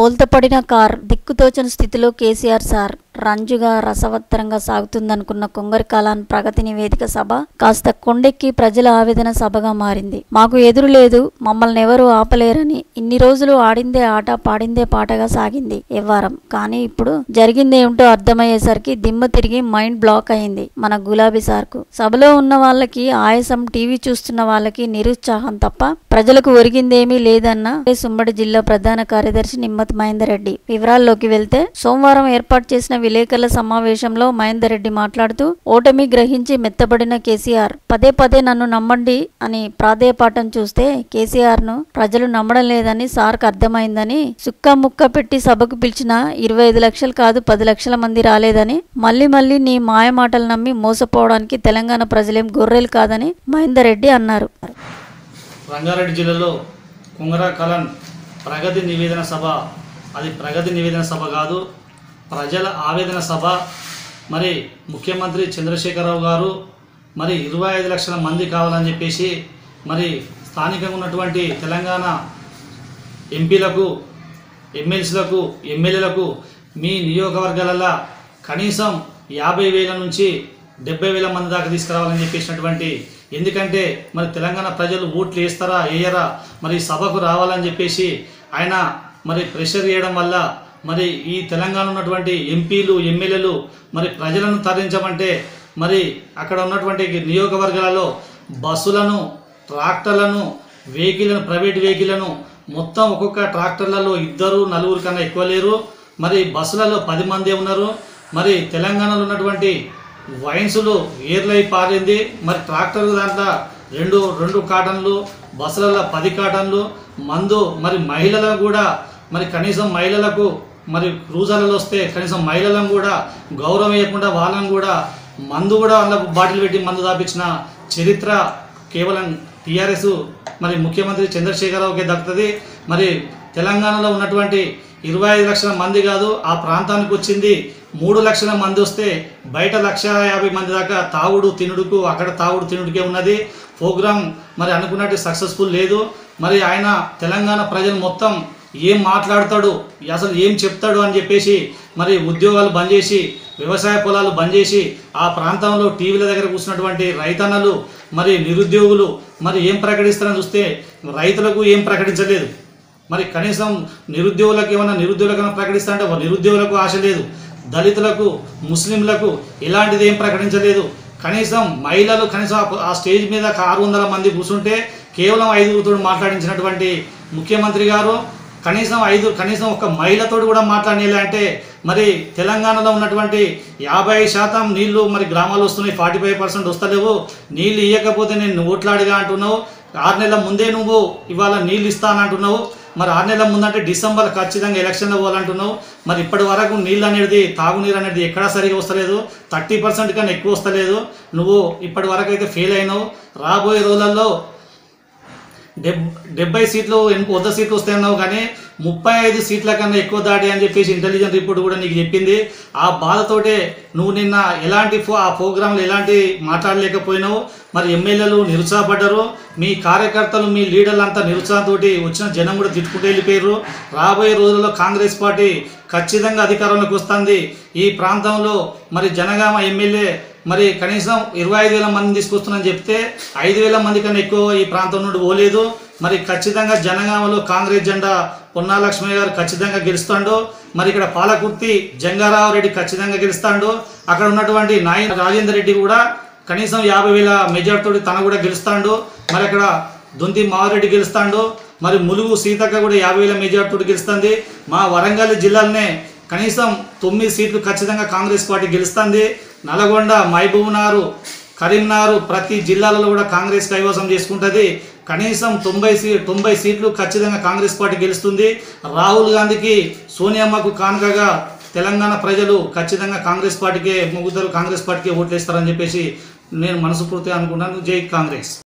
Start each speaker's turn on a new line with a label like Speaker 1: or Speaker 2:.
Speaker 1: బోల్తపడిన car దిక్కుతోచని స్థితిలో KCR sir. రంజుగా రసవత్తరంగా సాగుతుందనుకున్న కొంగరి కాలాన్ ప్రగతి నివేదిక సభ కాస్త కొండెక్కి ప్రజల ఆవేదన సభగా మారింది. మాకు ఎదురు లేదు మమ్మల్ని ఎవరూ ఆపలేరని ఇన్ని రోజులు ఆడిందే ఆట పాడిందే పాటగా సాగింది ఇవ్వారం కానీ ఇప్పుడు జరిగిందేమిటో అర్థమయ్యేసరికి దిమ్మ తిరిగి మైండ్ బ్లాక్ అయింది మన గులాబీ సార్కు. సభలో ఉన్న వాళ్ళకి ఆయాసం టీవీ చూస్తున్న వాళ్ళకి నిరుత్సాహం తప్ప ప్రజలకు ఒరిగిందేమీ లేదన్న సుమ్మడి జిల్లా ప్రధాన కార్యదర్శి నిమ్మత్ మహేందర్ రెడ్డి. వివరాల్లోకి వెళ్తే సోమవారం ఏర్పాటు చేసిన విలేకరుల సమావేశంలో మహేందర్ రెడ్డి మాట్లాడుతూ ఓటమి గ్రహించి మెత్తబడిన కేసీఆర్ పదే పదే నన్ను నమ్మండి అని ప్రాధేయపాఠం చూస్తే కేసీఆర్ను ప్రజలు నమ్మడం లేదని సార్కు అర్థమైందని సుక్క ముక్క పెట్టి సభకు పిలిచిన ఇరవై ఐదు లక్షలు కాదు పది లక్షల మంది రాలేదని మళ్ళీ మళ్ళీ నీ మాయమాటలు నమ్మి మోసపోవడానికి తెలంగాణ ప్రజలేం గొర్రెలు కాదని మహేందర్ రెడ్డి అన్నారు.
Speaker 2: రంగారెడ్డి జిల్లాలో కుంగరా కలన్ ప్రగతి నివేదన సభ అది ప్రగతి నివేదన సభ కాదు ప్రజల ఆవేదన సభ మరి ముఖ్యమంత్రి చంద్రశేఖరరావు గారు మరి ఇరవై ఐదు లక్షల మంది కావాలని చెప్పేసి మరి స్థానికంగా ఉన్నటువంటి తెలంగాణ ఎంపీలకు ఎమ్మెల్సీలకు ఎమ్మెల్యేలకు మీ నియోజకవర్గాలలో కనీసం యాభై వేల నుంచి డెబ్బై వేల మంది దాకా తీసుకురావాలని చెప్పేసినటువంటి ఎందుకంటే మరి తెలంగాణ ప్రజలు ఓట్లు వేస్తారా వేయరా మరి సభకు రావాలని చెప్పేసి ఆయన మరి ప్రెషర్ చేయడం వల్ల మరి ఈ తెలంగాణ ఉన్నటువంటి ఎంపీలు ఎమ్మెల్యేలు మరి ప్రజలను తరలించమంటే మరి అక్కడ ఉన్నటువంటి నియోజకవర్గాలలో బస్సులను ట్రాక్టర్లను వెహికల్లను ప్రైవేట్ వెహికల్లను మొత్తం ఒక్కొక్క ట్రాక్టర్లలో ఇద్దరు నలుగురు కన్నా ఎక్కువ లేరు. మరి బస్సులలో పది మంది ఉన్నారు. మరి తెలంగాణలో ఉన్నటువంటి వైన్సులు ఏర్లై పారింది. మరి ట్రాక్టర్ దాంట్లో రెండు రెండు కాటన్లు బస్సులలో పది కాటన్లు మందు మరి మహిళలకు కూడా మరి కనీసం మహిళలకు మరి క్రూజర్లలో వస్తే కనీసం మహిళలను కూడా గౌరవం ఇవ్వకుండా వాళ్ళని కూడా మందు కూడా అందులో బాటిల్ పెట్టి మందు దాపించిన చరిత్ర కేవలం టీఆర్ఎస్ మరి ముఖ్యమంత్రి చంద్రశేఖరరావుకే దక్కుతుంది. మరి తెలంగాణలో ఉన్నటువంటి ఇరవై ఐదు లక్షల మంది కాదు ఆ ప్రాంతానికి వచ్చింది మూడు లక్షల మంది వస్తే బయట లక్ష యాభై మంది దాకా తాగుడు తినుడుకు అక్కడ తాగుడు తినుడికే ఉన్నది. ప్రోగ్రామ్ మరి అనుకున్నట్టు సక్సెస్ఫుల్ లేదు. మరి ఆయన తెలంగాణ ప్రజలు మొత్తం ఏం మాట్లాడతాడు అసలు ఏం చెప్తాడు అని చెప్పేసి మరి ఉద్యోగాలు బంద్ చేసి వ్యవసాయ పొలాలు బంద్ చేసి ఆ ప్రాంతంలో టీవీల దగ్గర కూర్చున్నటువంటి రైతన్నలు మరి నిరుద్యోగులు మరి ఏం ప్రకటిస్తారని చూస్తే రైతులకు ఏం ప్రకటించలేదు. మరి కనీసం నిరుద్యోగులకు ఏమైనా నిరుద్యోగులకు ప్రకటిస్తా అంటే నిరుద్యోగులకు ఆశ లేదు. దళితులకు ముస్లింలకు ఇలాంటిది ఏం ప్రకటించలేదు. కనీసం మహిళలు కనీసం ఆ- ఆ స్టేజ్ మీద ఆరు వందల మంది కూర్చుంటే కేవలం ఐదుగురితో మాట్లాడించినటువంటి ముఖ్యమంత్రి గారు కనీసం ఐదు కనీసం ఒక మహిళతో కూడా మాట్లాడేలా అంటే మరి తెలంగాణలో ఉన్నటువంటి యాభై శాతం నీళ్ళు మరి గ్రామాలు వస్తున్నాయి ఫార్టీ ఫైవ్ పర్సెంట్ వస్తలేవు. నీళ్ళు ఇవ్వకపోతే నేను ఓట్లాడిగా అంటున్నావు. ఆరు నెలల ముందే నువ్వు ఇవాళ నీళ్ళు ఇస్తానంటున్నావు మరి ఆరు నెలల ముందంటే డిసెంబర్ ఖచ్చితంగా ఎలక్షన్లో పోవాలంటున్నావు. మరి ఇప్పటి వరకు నీళ్ళు అనేది తాగునీరు అనేది ఎక్కడా సరిగా వస్తలేదు. థర్టీ పర్సెంట్ కన్నా ఎక్కువ వస్తలేదు. నువ్వు ఇప్పటి వరకు అయితే ఫెయిల్ అయినావు. రాబోయే రోజులలో డెబ్ డెబ్బై సీట్లు ఎన్- వంద సీట్లు వస్తాయన్నావు కానీ ముప్పై ఐదు సీట్ల కన్నా ఎక్కువ దాటి అని చెప్పేసి ఇంటెలిజెన్స్ రిపోర్ట్ కూడా నీకు చెప్పింది. ఆ బాధతోటే నువ్వు నిన్న ఎలాంటి ఆ ప్రోగ్రాంలు ఎలాంటి మాట్లాడలేకపోయినావు. మరి ఎమ్మెల్యేలు నిరుత్సాహపడ్డారు. మీ కార్యకర్తలు మీ లీడర్లు అంతా నిరుత్సాహంతో వచ్చిన జనం కూడా తిట్టుకుంటూ వెళ్ళిపోయారు. రాబోయే రోజుల్లో కాంగ్రెస్ పార్టీ ఖచ్చితంగా అధికారంలోకి వస్తుంది. ఈ ప్రాంతంలో మరి జనగామ ఎమ్మెల్యే మరి కనీసం ఇరవై ఐదు వేల మంది తీసుకొస్తున్నానని చెప్తే ఐదు వేల మంది కన్నా ఎక్కువ ఈ ప్రాంతం నుండి పోలేదు. మరి ఖచ్చితంగా జనగామలో కాంగ్రెస్ జెండా పొన్నాలక్ష్మి గారు ఖచ్చితంగా గెలుస్తాడు. మరి ఇక్కడ పాలకుర్తి జంగారావు రెడ్డి ఖచ్చితంగా గెలుస్తాడు. అక్కడ ఉన్నటువంటి నాయ రాజేందర్ రెడ్డి కూడా కనీసం యాభై వేల మెజార్టీతో తన కూడా గెలుస్తాడు. మరి అక్కడ దొంతి మావారెడ్డి గెలుస్తాడు. మరి ములుగు సీతక్క కూడా యాభై వేల మెజార్టీతో గెలుస్తుంది. మా వరంగల్ జిల్లాలోనే కనీసం తొమ్మిది సీట్లు ఖచ్చితంగా కాంగ్రెస్ పార్టీ గెలుస్తుంది. నల్గొండ మహబూబ్నగర్ కరీంనారు ప్రతి జిల్లాలలో కూడా కాంగ్రెస్ కైవసం చేసుకుంటుంది. కనీసం తొంభై సీ తొంభై సీట్లు ఖచ్చితంగా కాంగ్రెస్ పార్టీ గెలుస్తుంది. రాహుల్ గాంధీకి సోనియమ్మకు కానుకగా తెలంగాణ ప్రజలు ఖచ్చితంగా కాంగ్రెస్ పార్టీకే మొగ్గుతారు కాంగ్రెస్ పార్టీకే ఓట్లేస్తారని చెప్పేసి నేను మనస్ఫూర్తిగా అనుకున్నాను జై కాంగ్రెస్.